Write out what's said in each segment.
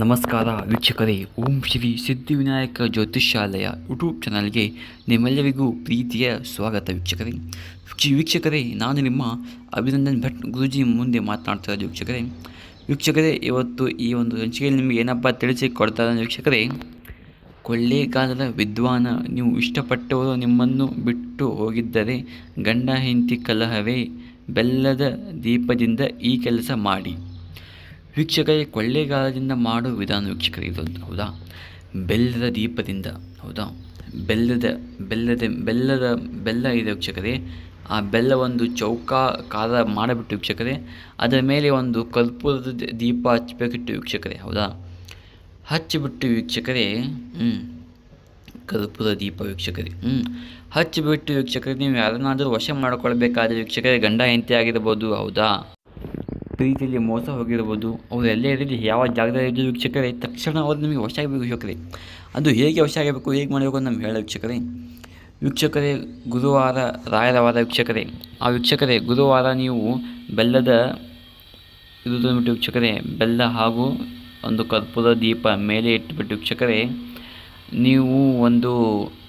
ನಮಸ್ಕಾರ ವೀಕ್ಷಕರೇ, ಓಂ ಶ್ರೀ ಸಿದ್ಧಿವಿನಾಯಕ ಜ್ಯೋತಿಷ್ಯಾಲಯ ಯೂಟ್ಯೂಬ್ ಚಾನಲ್ಗೆ ನಿಮ್ಮೆಲ್ಲರಿಗೂ ಪ್ರೀತಿಯ ಸ್ವಾಗತ ವೀಕ್ಷಕರೇ. ವೀಕ್ಷಕರೇ, ನಾನು ನಿಮ್ಮ ಅಭಿನಂದನ್ ಭಟ್ ಗುರುಜಿ ಮುಂದೆ ಮಾತನಾಡ್ತಾ ಇರೋದು ವೀಕ್ಷಕರೇ. ವೀಕ್ಷಕರೇ, ಇವತ್ತು ಈ ಒಂದು ಸಂಚಿಕೆಯಲ್ಲಿ ನಿಮಗೆ ಏನಪ್ಪ ತಿಳಿಸಿ ಕೊಡ್ತಾರೆ ವೀಕ್ಷಕರೇ, ಕೊಳ್ಳೇಗಾಲದ ವಿದ್ವಾನ, ನೀವು ಇಷ್ಟಪಟ್ಟವರು ನಿಮ್ಮನ್ನು ಬಿಟ್ಟು ಹೋಗಿದ್ದರೆ ಗಂಡ ಹೆಂಡತಿ ಕಲಹವೇ, ಬೆಲ್ಲದ ದೀಪದಿಂದ ಈ ಕೆಲಸ ಮಾಡಿ. ವೀಕ್ಷಕರೇ, ಕೊಳ್ಳೇಗಾಲದಿಂದ ಮಾಡೋ ವಿಧಾನ ವೀಕ್ಷಕರಿಗೆ ಇದೊಂದು ಹೌದಾ? ಬೆಲ್ಲದ ದೀಪದಿಂದ, ಹೌದಾ? ಬೆಲ್ಲದ ಬೆಲ್ಲದ ಬೆಲ್ಲದ, ಬೆಲ್ಲ ಇದೆ ವೀಕ್ಷಕರೇ. ಆ ಬೆಲ್ಲ ಒಂದು ಚೌಕಾಕಾರ ಮಾಡಿಬಿಟ್ಟು ವೀಕ್ಷಕರೇ, ಅದರ ಮೇಲೆ ಒಂದು ಕರ್ಪೂರದ ದೀಪ ಹಚ್ಚಬೇಕಿಟ್ಟು ವೀಕ್ಷಕರೇ, ಹೌದಾ? ಹಚ್ಚಿಬಿಟ್ಟು ವೀಕ್ಷಕರೇ ಹ್ಞೂ ಕರ್ಪೂರ ದೀಪ ವೀಕ್ಷಕರೇ ಹ್ಞೂ ಹಚ್ಚಿಬಿಟ್ಟು ವೀಕ್ಷಕರೇ, ನೀವು ಯಾರನ್ನಾದರೂ ವಶ ಮಾಡಿಕೊಳ್ಬೇಕಾದ್ರೆ ವೀಕ್ಷಕರೇ, ಗಂಡ ಹೆಂಡತಿ ಆಗಿರ್ಬೋದು, ಹೌದಾ? ಪ್ರೀತಿಯಲ್ಲಿ ಮೋಸ ಹೋಗಿರ್ಬೋದು. ಅವ್ರು ಎಲ್ಲೇ ಇರಲಿ, ಯಾವ ಜಾಗದಲ್ಲಿ ಇದ್ದು ವೀಕ್ಷಕರೇ, ತಕ್ಷಣ ಅವ್ರು ನಿಮಗೆ ವಶ ಆಗಬೇಕು ವೀಕ್ಷಕರೇ. ಅದು ಹೇಗೆ ವಶ ಆಗಬೇಕು, ಹೇಗೆ ಮಾಡಬೇಕು ಅಂತ ನಮ್ಗೆ ಹೇಳ ವೀಕ್ಷಕರೇ. ವೀಕ್ಷಕರೇ, ಗುರುವಾರ, ರಾಯರವಾದ ವೀಕ್ಷಕರೇ. ಆ ವೀಕ್ಷಕರೇ, ಗುರುವಾರ ನೀವು ಬೆಲ್ಲದ, ಇದು ಬಿಟ್ಟು ವೀಕ್ಷಕರೇ, ಬೆಲ್ಲ ಹಾಗೂ ಒಂದು ಕರ್ಪೂರ ದೀಪ ಮೇಲೆ ಇಟ್ಟುಬಿಟ್ಟು ವೀಕ್ಷಕರೇ, ನೀವು ಒಂದು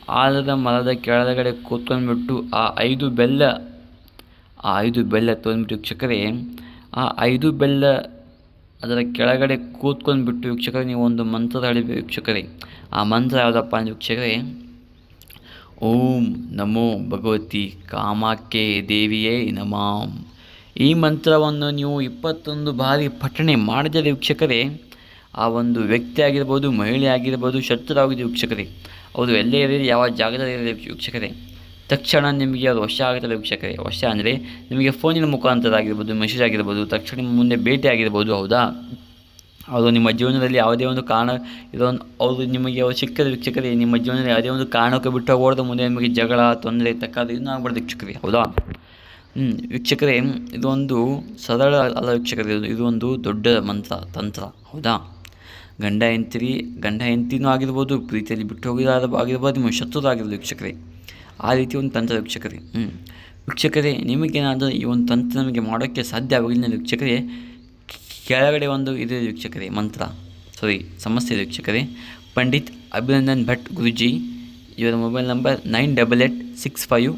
ಆಲದ ಮರದ ಕೆಳಗಡೆ ಕೂತ್ಕೊಂಡ್ಬಿಟ್ಟು ಆ ಐದು ಬೆಲ್ಲ, ಆ ಐದು ಬೆಲ್ಲ ತೊಗೊಂಡ್ಬಿಟ್ಟು ವೀಕ್ಷಕರೇ ಆ ಐದು ಬೆಲ್ಲ ಅದರ ಕೆಳಗಡೆ ಕೂತ್ಕೊಂಡ್ಬಿಟ್ಟು ವೀಕ್ಷಕರೇ, ನೀವು ಒಂದು ಮಂತ್ರ ಹೇಳಿಬೇಕು ವೀಕ್ಷಕರೇ. ಆ ಮಂತ್ರ ಯಾವುದಪ್ಪ ಅಂದರೆ ವೀಕ್ಷಕರೇ, ಓಂ ನಮೋ ಭಗವತಿ ಕಾಮಾಖ್ಯೆ ದೇವಿಯೇ ನಮಾಂ. ಈ ಮಂತ್ರವನ್ನು ನೀವು ಇಪ್ಪತ್ತೊಂದು ಬಾರಿ ಪಠಣೆ ಮಾಡಿದರೆ ವೀಕ್ಷಕರೇ, ಆ ಒಂದು ವ್ಯಕ್ತಿ ಆಗಿರ್ಬೋದು, ಮಹಿಳೆ ಆಗಿರ್ಬೋದು ಶತ್ರುವಾಗಿದ್ದು ವೀಕ್ಷಕರೇ. ಅವರು ಎಲ್ಲೇ ಇರಲಿ, ಯಾವ ಜಾಗದಲ್ಲಿ ಇರಲಿ ವೀಕ್ಷಕರೇ. ತಕ್ಷಣ ನಿಮಗೆ ಅದು ವಶ ಆಗುತ್ತದೆ ವೀಕ್ಷಕರೇ. ವಶ ಅಂದರೆ ನಿಮಗೆ ಫೋನಿನ ಮುಖಾಂತರ ಆಗಿರ್ಬೋದು ಮೆಸೇಜ್ ಆಗಿರ್ಬೋದು, ತಕ್ಷಣ ನಿಮ್ಮ ಮುಂದೆ ಭೇಟಿ ಆಗಿರ್ಬೋದು, ಹೌದಾ? ಅವರು ನಿಮ್ಮ ಜೀವನದಲ್ಲಿ ಯಾವುದೇ ಒಂದು ಕಾರಣ ಇದೊಂದು ಅವರು ನಿಮಗೆ ಅವರು ಸಿಕ್ಕದ ವೀಕ್ಷಕರೇ, ನಿಮ್ಮ ಜೀವನದಲ್ಲಿ ಯಾವುದೇ ಒಂದು ಕಾರಣಕ್ಕೆ ಬಿಟ್ಟು ಹೋಗೋದು ಮುಂದೆ ನಿಮಗೆ ಜಗಳ, ತೊಂದರೆ ತಕ್ಕಾದ ಇನ್ನೂ ಆಗ್ಬಾರ್ದು ವೀಕ್ಷಕರೇ, ಹೌದಾ? ಹ್ಞೂ ವೀಕ್ಷಕರೇ, ಇದೊಂದು ಸರಳ ಅಲ್ಲ ವೀಕ್ಷಕರೇ, ಇದು ಇದೊಂದು ದೊಡ್ಡ ಮಂತ್ರ, ತಂತ್ರ, ಹೌದಾ? ಗಂಡ ಹೆಂತಿರಿ ಗಂಡ, ಹೆಂಡ್ತಿನೂ ಆಗಿರ್ಬೋದು, ಪ್ರೀತಿಯಲ್ಲಿ ಬಿಟ್ಟು ಹೋಗಿದ ಆಗಿರ್ಬೋದು, ನಿಮ್ಮ ಶತ್ರು ಆಗಿರ್ಬೋದು ವೀಕ್ಷಕರೇ. ಆ ರೀತಿ ಒಂದು ತಂತ್ರ ವೀಕ್ಷಕರೇ. ಹ್ಞೂ ವೀಕ್ಷಕರೇ, ನಿಮಗೇನಾದರೂ ಈ ಒಂದು ತಂತ್ರ ನಮಗೆ ಮಾಡೋಕ್ಕೆ ಸಾಧ್ಯ ಆಗಲಿಲ್ಲ ವೀಕ್ಷಕರೇ, ಕೆಳಗಡೆ ಒಂದು ಇದೆ ವೀಕ್ಷಕರೇ, ಮಂತ್ರ. ಸಾರಿ ಸಮಸ್ಯೆ ವೀಕ್ಷಕರೇ. ಪಂಡಿತ್ ಅಭಿನಂದನ್ ಭಟ್ ಗುರುಜಿ, ಇವರ mobile number nine double eight six five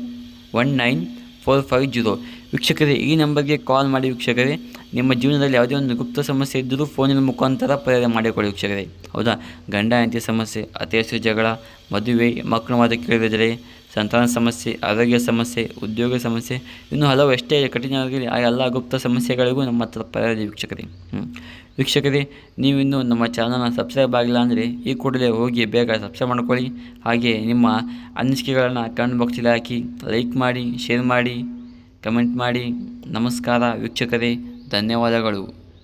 one nine four five zero. ವೀಕ್ಷಕರೇ, ಈ ನಂಬರ್ಗೆ ಕಾಲ್ ಮಾಡಿ ವೀಕ್ಷಕರೇ, ನಿಮ್ಮ ಜೀವನದಲ್ಲಿ ಯಾವುದೇ ಒಂದು ಗುಪ್ತ ಸಮಸ್ಯೆ ಇದ್ದರೂ ಫೋನಿನ ಮುಖಾಂತರ ಪರಿಹಾರ ಮಾಡಿಕೊಳ್ಳಿ ವೀಕ್ಷಕರೇ. ಹೌದಾ? ಗಂಡ, ಹೆಂಡತಿ ಸಮಸ್ಯೆ ಅತಿ ಹೆಚ್ಚು ಜಗಳ, ಮದುವೆ, ಮಕ್ಕಳು ಮಾತು ಕೇಳಿದರೆ ಸಂತಾನ ಸಮಸ್ಯೆ, ಆರೋಗ್ಯ ಸಮಸ್ಯೆ, ಉದ್ಯೋಗ ಸಮಸ್ಯೆ, ಇನ್ನು ಹಲವು ಎಷ್ಟೇ ಕಠಿಣವಾಗಿರಲಿ, ಆ ಎಲ್ಲ ಗುಪ್ತ ಸಮಸ್ಯೆಗಳಿಗೂ ನಮ್ಮ ಹತ್ರ ಪರಿಹಾರ ವೀಕ್ಷಕರೇ. ಹ್ಞೂ ವೀಕ್ಷಕರೇ, ನೀವಿನ್ನೂ ನಮ್ಮ ಚಾನಲ್ನ ಸಬ್ಸ್ಕ್ರೈಬ್ ಆಗಿಲ್ಲ ಅಂದರೆ ಈ ಕೂಡಲೇ ಹೋಗಿ ಬೇಗ ಸಬ್ಸ್ಕ್ರೈಬ್ ಮಾಡ್ಕೊಳ್ಳಿ. ಹಾಗೆ ನಿಮ್ಮ ಅನಿಸಿಕೆಗಳನ್ನು ಕಮೆಂಟ್ ಬಾಕ್ಸಲ್ಲಿ ಹಾಕಿ ಲೈಕ್ ಮಾಡಿ ಶೇರ್ ಮಾಡಿ ಕಮೆಂಟ್ ಮಾಡಿ. ನಮಸ್ಕಾರ ವೀಕ್ಷಕರೇ, ಧನ್ಯವಾದಗಳು.